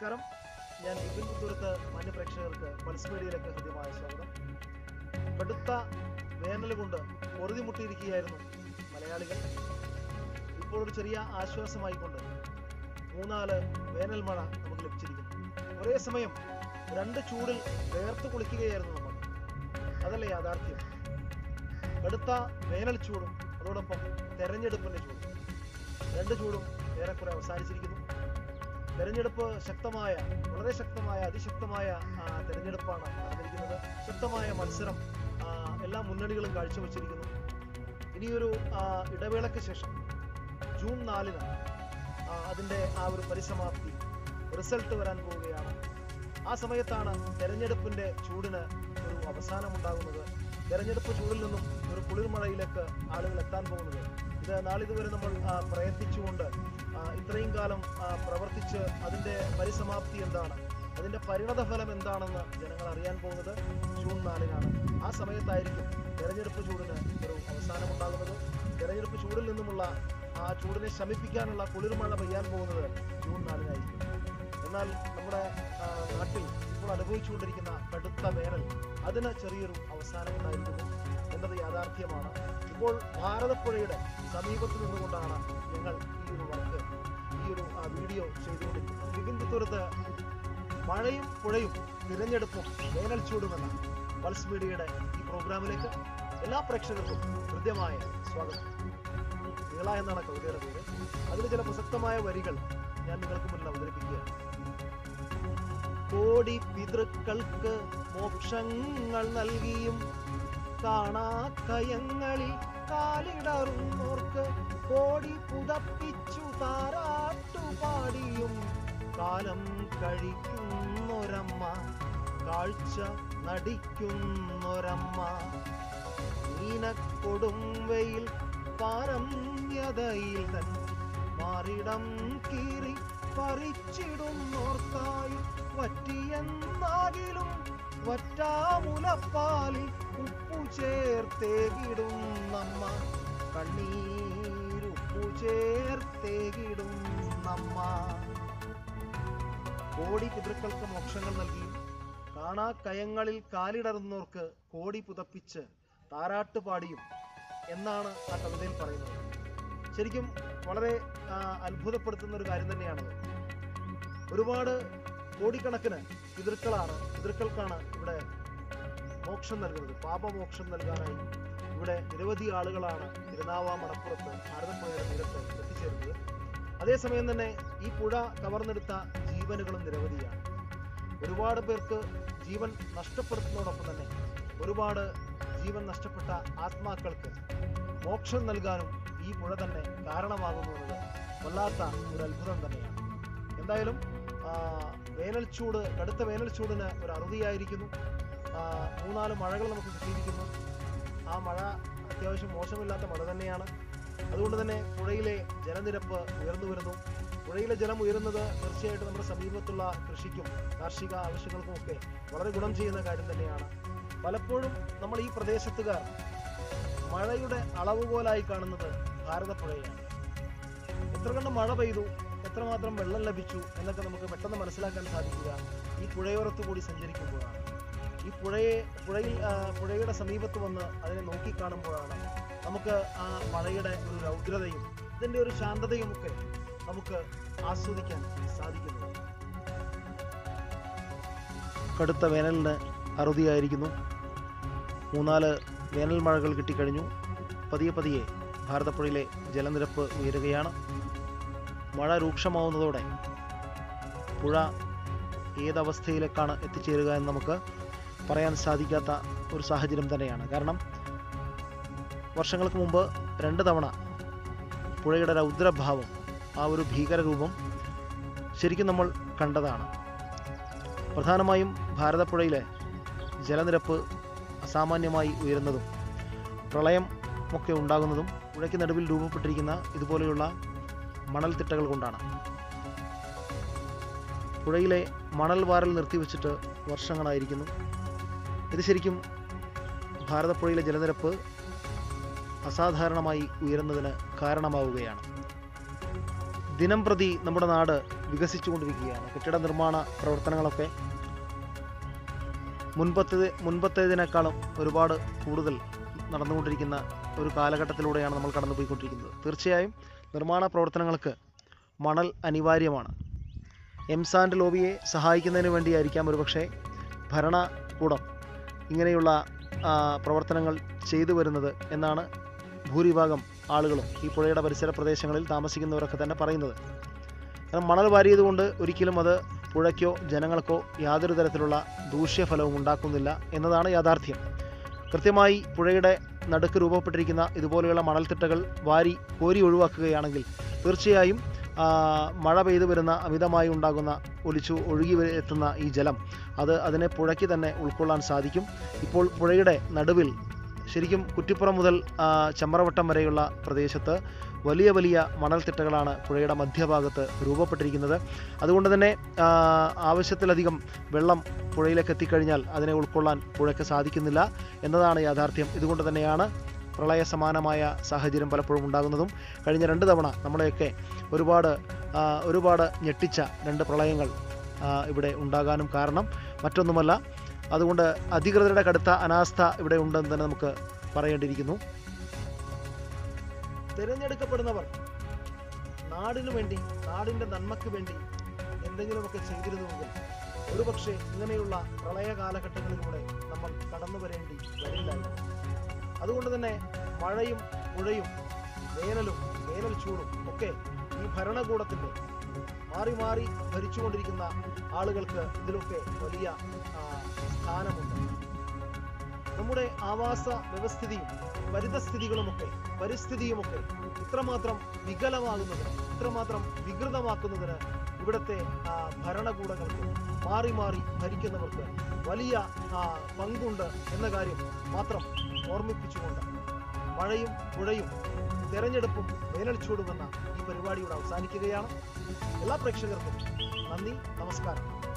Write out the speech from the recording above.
നമസ്കാരം. ഞാൻ ഇബിൻ പുത്തൂരത്ത് മാന്യപ്രേക്ഷകർക്ക് പൾസ് മീഡിയയിലേക്ക് ഹൃദ്യമായ സ്വാഗതം. കടുത്ത വേനൽ കൊണ്ട് പൊറുതിമുട്ടിയിരിക്കുകയായിരുന്നു മലയാളികൾ. ഇപ്പോൾ ഒരു ചെറിയ ആശ്വാസമായിക്കൊണ്ട് മൂന്നാൽ വേനൽ മഴ നമുക്ക് ലഭിച്ചിരിക്കുന്നു. ഒരേ സമയം രണ്ട് ചൂടിൽ വേർത്ത് കുളിക്കുകയായിരുന്നു നമ്മൾ. അതല്ലേ യാഥാർത്ഥ്യം? കടുത്ത വേനൽ ചൂടും അതോടൊപ്പം തെരഞ്ഞെടുപ്പിന്റെ ചൂടും. രണ്ട് ചൂടും ഏറെക്കുറെ അവസാനിച്ചിരിക്കുന്നു. തെരഞ്ഞെടുപ്പ് ശക്തമായ വളരെ ശക്തമായ അതിശക്തമായ തെരഞ്ഞെടുപ്പാണ് നടന്നിരിക്കുന്നത് ശക്തമായ മത്സരം എല്ലാ മുന്നണികളും കാഴ്ചവെച്ചിരിക്കുന്നു. ഇനിയൊരു ഇടവേളയ്ക്ക് ശേഷം ജൂൺ നാലിന് അതിന്റെ ആ ഒരു പരിസമാപ്തി റിസൾട്ട് വരാൻ പോവുകയാണ്. ആ സമയത്താണ് തെരഞ്ഞെടുപ്പിന്റെ ചൂടിന് ഒരു അവസാനം ഉണ്ടാകുന്നത് തെരഞ്ഞെടുപ്പ് ചൂടിൽ നിന്നും ഒരു കുളിർമഴയിലേക്ക് ആളുകൾ എത്താൻ പോകുന്നത്. നാളിതുവരെ നമ്മൾ പ്രയത്നിച്ചുകൊണ്ട് ഇത്രയും കാലം പ്രവർത്തിച്ച് അതിന്റെ പരിസമാപ്തി എന്താണ്? അതിന്റെ പരിണത ഫലം എന്താണെന്ന് ജനങ്ങൾ അറിയാൻ പോകുന്നത് ജൂൺ നാലിനാണ്. ആ സമയത്തായിരിക്കും തെരഞ്ഞെടുപ്പ് ചൂടിന് ഒരു അവസാനമുണ്ടാകുന്നത്. തെരഞ്ഞെടുപ്പ് ചൂടിൽ നിന്നുമുള്ള ആ ചൂടിനെ ശമിപ്പിക്കാനുള്ള കുളിർമഴ പെയ്യാൻ പോകുന്നത് ജൂൺ നാലിനായിരിക്കും. എന്നാൽ നമ്മുടെ നാട്ടിൽ ഇപ്പോൾ അനുഭവിച്ചുകൊണ്ടിരിക്കുന്ന കടുത്ത വേനൽ അതിന് ചെറിയൊരു അവസാനം ഉണ്ടായിരുന്നു എന്നത് യാഥാർത്ഥ്യമാണ്. ഇപ്പോൾ ഭാരതപ്പുഴയുടെ സമീപത്ത് നിന്നുകൊണ്ടാണ് ഞങ്ങൾ ഈ ഒരു വർക്ക് ഈ ഒരു വീഡിയോ ചെയ്തുകൊണ്ടിരിക്കുന്നത്. തിരുവനന്തപുരത്ത് മഴയും പുഴയും തിരഞ്ഞെടുപ്പും വേനൽ ചൂടുമെന്ന പൾസ് മീഡിയയുടെ ഈ പ്രോഗ്രാമിലേക്ക് എല്ലാ പ്രേക്ഷകർക്കും ഹൃദ്യമായ സ്വാഗതം. നീള എന്നാണ് കവിതയുടെ പേര് അതിൽ ചില പ്രസക്തമായ വരികൾ ഞാൻ നിങ്ങൾക്ക് മുന്നിൽ അവതരിപ്പിക്കുകയാണ്. കോടി പിതൃക്കൾക്ക് മോക്ഷങ്ങൾ നൽകിയും കാണാക്കയങ്ങളിൽ കാലിടറുന്നോർക്ക് കോടി പുതപ്പിച്ചു താരാട്ടുപാടിയും കാലം കഴിക്കുന്നൊരമ്മ കാഴ്ച നടിക്കുന്നൊരമ്മ. നീനക്കൊടും വെയിൽ പാരമ്യതയിൽ തൻ മാറിടം കീറി പറിച്ചിടുന്നോർക്കായി വറ്റിയെന്നാകിലും വറ്റാമുലപ്പാലിൽ ഉപ്പു ചേർത്തേകിടും നമ്മ കണ്ണീരുപ്പു ചേർത്തേകിടും നമ്മ കോടി പിതൃക്കൾക്ക് മോക്ഷങ്ങൾ നൽകി. കാണാക്കയങ്ങളിൽ കാലിടറുന്നവർക്ക് കോടി പുതപ്പിച്ച് താരാട്ട് പാടിയും എന്നാണ് ആ കവിതയിൽ പറയുന്നത്. ശരിക്കും വളരെ അത്ഭുതപ്പെടുത്തുന്ന ഒരു കാര്യം തന്നെയാണത്. ഒരുപാട് കോടിക്കണക്കിന് പിതൃക്കളാണ് പിതൃക്കൾക്കാണ് ഇവിടെ മോക്ഷം നൽകുന്നത്. പാപമോക്ഷം നൽകാനായി ഇവിടെ നിരവധി ആളുകളാണ് തിരുനാവാ മണപ്പുറത്ത് ഭാരതപ്പുഴയുടെ തീരത്ത് എത്തിച്ചേരുന്നത്. അതേസമയം തന്നെ ഈ പുഴ കവർന്നെടുത്ത ജീവനുകളും നിരവധിയാണ്. ഒരുപാട് പേർക്ക് ജീവൻ നഷ്ടപ്പെടുത്തുന്നതോടൊപ്പം തന്നെ ഒരുപാട് ജീവൻ നഷ്ടപ്പെട്ട ആത്മാക്കൾക്ക് മോക്ഷം നൽകാനും ഈ പുഴ തന്നെ കാരണമാകുന്നു എന്നത് വല്ലാത്ത ഒരു അത്ഭുതം തന്നെയാണ്. എന്തായാലും ആ, വേനൽ ചൂട് കടുത്ത വേനൽ ചൂടിന് ഒരു അറുതിയായിരിക്കുന്നു. മൂന്നാൽ മഴകൾ നമുക്ക് കിട്ടിയിരിക്കുന്നു. ആ മഴ അത്യാവശ്യം മോശമില്ലാത്ത മഴ തന്നെയാണ്. അതുകൊണ്ട് തന്നെ പുഴയിലെ ജലനിരപ്പ് ഉയർന്നു വരുന്നു. പുഴയിലെ ജലം ഉയരുന്നത് തീർച്ചയായിട്ടും നമ്മുടെ സമീപത്തുള്ള കൃഷിക്കും കാർഷിക ആവശ്യങ്ങൾക്കും ഒക്കെ വളരെ ഗുണം ചെയ്യുന്ന കാര്യം തന്നെയാണ്. പലപ്പോഴും നമ്മൾ ഈ പ്രദേശത്തുകാർ മഴയുടെ അളവുകോലായി കാണുന്നത് ഭാരതപ്പുഴയാണ് എത്ര കണ്ട് മഴ പെയ്തു എത്രമാത്രം വെള്ളം ലഭിച്ചു എന്നൊക്കെ നമുക്ക് പെട്ടെന്ന് മനസ്സിലാക്കാൻ സാധിക്കുക. ഈ പുഴയോരത്തു കൂടി സഞ്ചരിക്കുമ്പോഴാണ്. ഈ പുഴയെ പുഴയിൽ പുഴയുടെ സമീപത്ത് വന്ന് അതിനെ നോക്കിക്കാണുമ്പോഴാണ് നമുക്ക് ആ മഴയുടെ ഒരു രൗദ്രതയും ഇതിന്റെ ഒരു ശാന്തതയും ഒക്കെ നമുക്ക് ആസ്വദിക്കാൻ സാധിക്കുന്നത്. കടുത്ത വേനലിന് അറുതിയായിരിക്കുന്നു. മൂന്നാൽ വേനൽ മഴകൾ കിട്ടിക്കഴിഞ്ഞു. പതിയെ പതിയെ ഭാരതപ്പുഴയിലെ ജലനിരപ്പ് ഉയരുകയാണ്. മഴ രൂക്ഷമാവുന്നതോടെ പുഴ ഏതവസ്ഥയിലേക്കാണ് എത്തിച്ചേരുക എന്ന് നമുക്ക് പറയാൻ സാധിക്കാത്ത ഒരു സാഹചര്യം തന്നെയാണ്. കാരണം വർഷങ്ങൾക്ക് മുമ്പ് രണ്ട് തവണ പുഴയുടെ രൗദ്രഭാവം ആ ഒരു ഭീകരരൂപം ശരിക്കും നമ്മൾ കണ്ടതാണ്. പ്രധാനമായും ഭാരതപ്പുഴയിലെ ജലനിരപ്പ് അസാമാന്യമായി ഉയരുന്നതും പ്രളയം ഒക്കെ ഉണ്ടാകുന്നതും പുഴയ്ക്ക് നടുവിൽ രൂപപ്പെട്ടിരിക്കുന്ന ഇതുപോലെയുള്ള മണൽത്തിട്ടകൾ കൊണ്ടാണ്. പുഴയിലെ മണൽ വാരൽ നിർത്തിവെച്ചിട്ട് വർഷങ്ങളായിരിക്കുന്നു. ഇത് ശരിക്കും ഭാരതപ്പുഴയിലെ ജലനിരപ്പ് അസാധാരണമായി ഉയരുന്നതിന് കാരണമാവുകയാണ്. ദിനം പ്രതി നമ്മുടെ നാട് വികസിച്ചുകൊണ്ടിരിക്കുകയാണ്. കെട്ടിട നിർമ്മാണ പ്രവർത്തനങ്ങളൊക്കെ മുൻപത്തെ മുൻപത്തേതിനേക്കാളും ഒരുപാട് കൂടുതൽ നടന്നുകൊണ്ടിരിക്കുന്ന ഒരു കാലഘട്ടത്തിലൂടെയാണ് നമ്മൾ കടന്നുപോയിക്കൊണ്ടിരിക്കുന്നത്. തീർച്ചയായും നിർമ്മാണ പ്രവർത്തനങ്ങൾക്ക് മണൽ അനിവാര്യമാണ്. എം സാൻഡ് ലോബിയെ സഹായിക്കുന്നതിന് വേണ്ടിയായിരിക്കാം ഒരുപക്ഷെ ഭരണകൂടം ഇങ്ങനെയുള്ള പ്രവർത്തനങ്ങൾ ചെയ്തു വരുന്നത് എന്നാണ് ഭൂരിഭാഗം ആളുകളും ഈ പുഴയുടെ പരിസര പ്രദേശങ്ങളിൽ താമസിക്കുന്നവരൊക്കെ തന്നെ പറയുന്നത്. കാരണം മണൽ വാരിയതുകൊണ്ട് ഒരിക്കലും അത് പുഴയ്ക്കോ ജനങ്ങൾക്കോ യാതൊരു തരത്തിലുള്ള ദൂഷ്യഫലവും ഉണ്ടാക്കുന്നില്ല എന്നതാണ് യാഥാർത്ഥ്യം. കൃത്യമായി പുഴയുടെ നടുക്ക് രൂപപ്പെട്ടിരിക്കുന്ന ഇതുപോലെയുള്ള മണൽത്തിട്ടകൾ വാരി കോരി ഒഴിവാക്കുകയാണെങ്കിൽ തീർച്ചയായും മഴ പെയ്തു വരുന്ന അമിതമായി ഉണ്ടാകുന്ന ഒലിച്ചു ഒഴുകി എത്തുന്ന ഈ ജലം അത് അതിനെ പുഴയ്ക്ക് തന്നെ ഉൾക്കൊള്ളാൻ സാധിക്കും. ഇപ്പോൾ പുഴയുടെ നടുവിൽ ശരിക്കും കുറ്റിപ്പുറം മുതൽ ചെമ്മറവട്ടം വരെയുള്ള പ്രദേശത്ത് വലിയ വലിയ മണൽത്തിട്ടകളാണ് പുഴയുടെ മധ്യഭാഗത്ത് രൂപപ്പെട്ടിരിക്കുന്നത്. അതുകൊണ്ട് തന്നെ ആവശ്യത്തിലധികം വെള്ളം പുഴയിലേക്ക് എത്തിക്കഴിഞ്ഞാൽ അതിനെ ഉൾക്കൊള്ളാൻ പുഴയ്ക്ക് സാധിക്കുന്നില്ല എന്നതാണ് യാഥാർത്ഥ്യം. ഇതുകൊണ്ട് തന്നെയാണ് പ്രളയ സമാനമായ സാഹചര്യം പലപ്പോഴും ഉണ്ടാകുന്നതും. കഴിഞ്ഞ രണ്ട് തവണ നമ്മളെയൊക്കെ ഒരുപാട് ഒരുപാട് ഞെട്ടിച്ച രണ്ട് പ്രളയങ്ങൾ ഇവിടെ ഉണ്ടാകാനും കാരണം. മറ്റൊന്നുമല്ല അതുകൊണ്ട് അധികൃതരുടെ കടുത്ത അനാസ്ഥ ഇവിടെ ഉണ്ടെന്ന് തന്നെ നമുക്ക് പറയേണ്ടിയിരിക്കുന്നു. തിരഞ്ഞെടുക്കപ്പെടുന്നവർ നാടിനു വേണ്ടി നാടിന്റെ നന്മയ്ക്ക് വേണ്ടി എന്തെങ്കിലുമൊക്കെ ചെയ്തിരുന്നുവെങ്കിൽ ഒരുപക്ഷെ ഇങ്ങനെയുള്ള പ്രളയ കാലഘട്ടങ്ങളിലൂടെ നമ്മൾ കടന്നു വരേണ്ടി വരില്ലായിരുന്നു. അതുകൊണ്ട് തന്നെ മഴയും പുഴയും വേനലും വേനൽ ചൂടും ഒക്കെ ഈ ഭരണകൂടത്തിന്റെ മാറി മാറി ഭരിച്ചുകൊണ്ടിരിക്കുന്ന ആളുകൾക്ക് ഇതിലൊക്കെ വലിയ സ്ഥാനമുണ്ട്. നമ്മുടെ ആവാസ വ്യവസ്ഥിതിയും പരിതസ്ഥിതികളുമൊക്കെ പരിസ്ഥിതിയുമൊക്കെ ഇത്രമാത്രം വികലമാകുന്നതിന് ഇത്രമാത്രം വികൃതമാക്കുന്നതിന് ഇവിടുത്തെ ഭരണകൂടങ്ങൾക്ക് മാറി മാറി ഭരിക്കുന്നവർക്ക് വലിയ പങ്കുണ്ട് എന്ന കാര്യം മാത്രം ഓർമ്മിപ്പിച്ചുകൊണ്ട് മഴയും പുഴയും തെരഞ്ഞെടുപ്പും വേനൽച്ചൂടുമെന്ന ഈ പരിപാടിയോട് അവസാനിക്കുകയാണ്. എല്ലാ പ്രേക്ഷകർക്കും നന്ദി നമസ്കാരം.